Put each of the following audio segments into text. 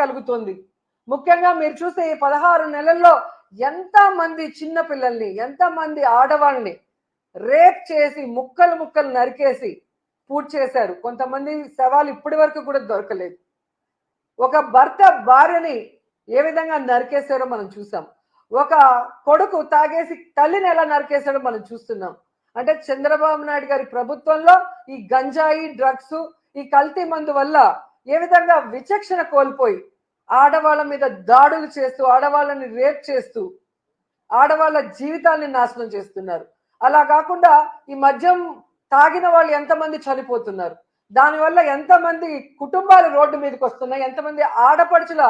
కలుగుతుంది. ముఖ్యంగా మీరు చూస్తే ఈ పదహారు నెలల్లో ఎంత మంది చిన్న పిల్లల్ని ఎంత మంది ఆడవాళ్ళని రేప్ చేసి ముక్కలు ముక్కలు నరికేసి పూర్తి చేశారు. కొంతమంది శవాలు ఇప్పటి వరకు కూడా దొరకలేదు. ఒక భర్త భార్యని ఏ విధంగా నరికేశారో మనం చూసాం. ఒక కొడుకు తాగేసి తల్లిని ఎలా నరికేశాడో మనం చూస్తున్నాం. అంటే చంద్రబాబు నాయుడు గారి ప్రభుత్వంలో ఈ గంజాయి డ్రగ్స్ ఈ కల్తీ మందు వల్ల ఏ విధంగా విచక్షణ కోల్పోయి ఆడవాళ్ళ మీద దాడులు చేస్తూ ఆడవాళ్ళని రేప్ చేస్తూ ఆడవాళ్ళ జీవితాన్ని నాశనం చేస్తున్నారు. అలా కాకుండా ఈ మద్యం తాగిన వాళ్ళు ఎంతమంది చనిపోతున్నారు? దానివల్ల ఎంతమంది కుటుంబాలు రోడ్డు మీదకి వస్తున్నాయి? ఎంతమంది ఆడపడుచుల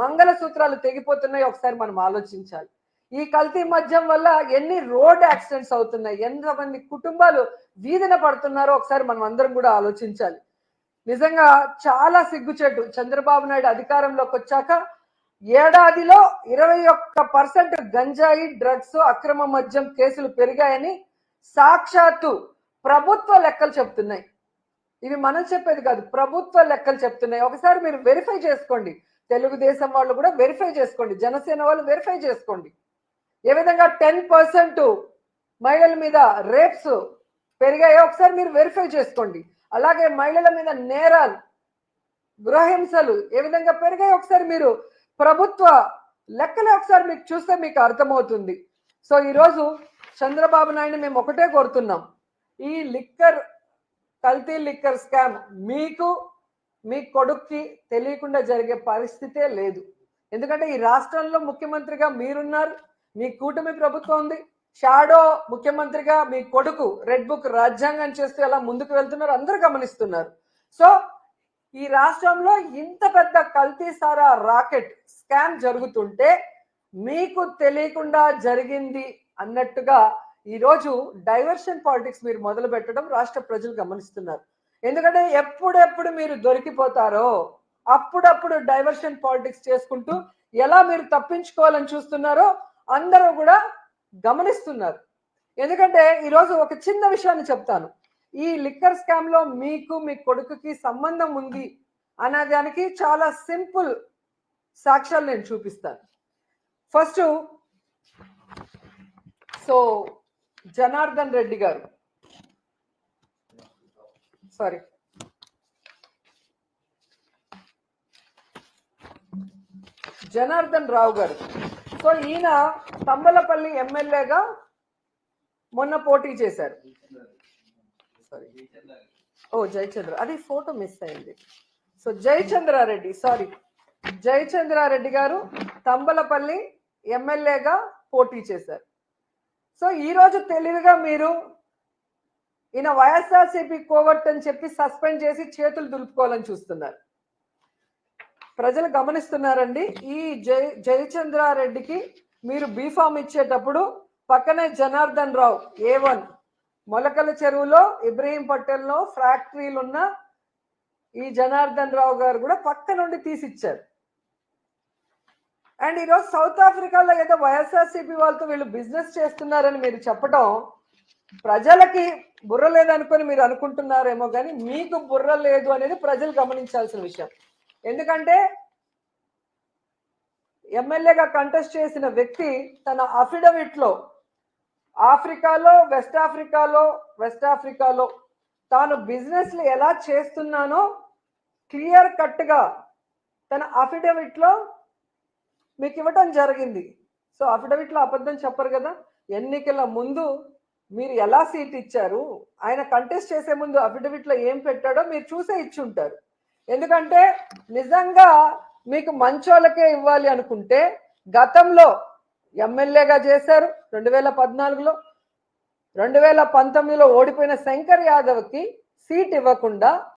మంగళసూత్రాలు తెగిపోతున్నాయి? ఒకసారి మనం ఆలోచించాలి. ఈ కల్తీ మద్యం వల్ల ఎన్ని రోడ్ యాక్సిడెంట్స్ అవుతున్నాయి? ఎంతమంది కుటుంబాలు వీధిన పడుతున్నారో ఒకసారి మనం అందరం కూడా ఆలోచించాలి. నిజంగా చాలా సిగ్గుచేటు చంద్రబాబు నాయుడు అధికారంలోకి వచ్చాక ఏడాదిలో ఇరవై ఒక్క పర్సెంట్ గంజాయి డ్రగ్స్ అక్రమ మద్యం కేసులు పెరిగాయని సాక్షాత్తు ప్రభుత్వ లెక్కలు చెప్తున్నాయి. ఇవి మనం చెప్పేది కాదు ప్రభుత్వ లెక్కలు చెప్తున్నాయి. ఒకసారి మీరు వెరిఫై చేసుకోండి. తెలుగుదేశం వాళ్ళు కూడా వెరిఫై చేసుకోండి. జనసేన వాళ్ళు వెరిఫై చేసుకోండి. ఏ విధంగా టెన్ పర్సెంట్ మహిళల మీద రేప్స్ పెరిగాయో ఒకసారి మీరు వెరిఫై చేసుకోండి. అలాగే మహిళల మీద నేరాలు గృహహింసలు ఏ విధంగా పెరిగాయి? ఒకసారి మీరు ప్రభుత్వ లెక్కలు ఒకసారి మీకు చూస్తే మీకు అర్థమవుతుంది. సో ఈరోజు చంద్రబాబు నాయుడు మేము ఒకటే కోరుతున్నాం. ఈ లిక్కర్ కల్తీ లిక్కర్ స్కామ్ మీకు మీ కొడుక్కి తెలియకుండా జరిగే పరిస్థితే లేదు. ఎందుకంటే ఈ రాష్ట్రంలో ముఖ్యమంత్రిగా మీరున్నారు మీ కూటమి ప్రభుత్వం ఉంది షాడో ముఖ్యమంత్రిగా మీ కొడుకు రెడ్ బుక్ రాజ్యాంగం చేస్తూ ఎలా ముందుకు వెళ్తున్నారు అందరూ గమనిస్తున్నారు. సో ఈ రాష్ట్రంలో ఇంత పెద్ద కల్తీ సారా రాకెట్ స్కామ్ జరుగుతుంటే మీకు తెలియకుండా జరిగింది అన్నట్టుగా ఈరోజు డైవర్షన్ పాలిటిక్స్ మీరు మొదలు పెట్టడం రాష్ట్ర ప్రజలు గమనిస్తున్నారు. ఎందుకంటే ఎప్పుడెప్పుడు మీరు దొరికిపోతారో అప్పుడప్పుడు డైవర్షన్ పాలిటిక్స్ చేసుకుంటూ ఎలా మీరు తప్పించుకోవాలని చూస్తున్నారో అందరూ కూడా గమనిస్తున్నారు. ఎందుకంటే ఈరోజు ఒక చిన్న విషయాన్ని చెప్తాను. ఈ లిక్కర్ స్కామ్లో మీకు మీ కొడుకుకి సంబంధం ఉంది అనే దానికి చాలా సింపుల్ సాక్ష్యాలు నేను చూపిస్తాను. ఫస్ట్ సో జనార్దన్ రెడ్డి గారు. సారీ. జనార్దన్ రావు గారు. సో ఈయన తంబలపల్లి ఎమ్మెల్యేగా మొన్న పోటీ చేశారు. సారీ ఓ జయచంద్ర. అది ఫోటో మిస్ అయింది. సో జయచంద్రారెడ్డి సారీ జయచంద్రారెడ్డి గారు తంబలపల్లి ఎమ్మెల్యేగా పోటీ చేశారు. సో ఈరోజు తెలివిగా మీరు ఈయన వైఎస్ఆర్సీపీ కోవట్ అని చెప్పి సస్పెండ్ చేసి చేతులు దులుపుకోవాలని చూస్తున్నారు. ప్రజలు గమనిస్తున్నారండి. ఈ జై జయచంద్రారెడ్డికి మీరు బీఫామ్ ఇచ్చేటప్పుడు పక్కనే జనార్దన్ రావు ఏ వన్ మొలకల చెరువులో ఇబ్రహీం పటేల్లో ఫ్యాక్టరీలు ఉన్న ఈ జనార్దన్ రావు గారు కూడా పక్క నుండి తీసిచ్చారు. అండ్ ఈరోజు సౌత్ ఆఫ్రికాలో ఏదో వైఎస్ఆర్సీపీ వాళ్ళతో వీళ్ళు బిజినెస్ చేస్తున్నారని మీరు చెప్పడం ప్రజలకి బుర్ర లేదనుకొని మీరు అనుకుంటున్నారేమో కానీ మీకు బుర్ర లేదు అనేది ప్రజలు గమనించాల్సిన విషయం. ఎందుకంటే ఎమ్మెల్యేగా కంటెస్ట్ చేసిన వ్యక్తి తన అఫిడవిట్లో ఆఫ్రికాలో వెస్ట్ ఆఫ్రికాలో వెస్ట్ ఆఫ్రికాలో తాను బిజినెస్లు ఎలా చేస్తున్నానో క్లియర్ కట్గా తన అఫిడవిట్లో మీకు ఇవ్వటం జరిగింది. సో అఫిడవిట్లో అబద్ధం చెప్పరు కదా? ఎన్నికల ముందు మీరు ఎలా సీట్ ఇచ్చారు? ఆయన కంటెస్ట్ చేసే ముందు అఫిడవిట్లో ఏం పెట్టాడో మీరు చూసే ఇచ్చి ఉంటారు ఎందుకంటే నిజంగా మీకు మంచోళ్ళకే ఇవ్వాలి అనుకుంటే గతంలో ఎమ్మెల్యేగా చేశారు రెండు వేల పద్నాలుగులో. రెండు వేల పంతొమ్మిదిలో ఓడిపోయిన శంకర్ యాదవ్కి సీట్ ఇవ్వకుండా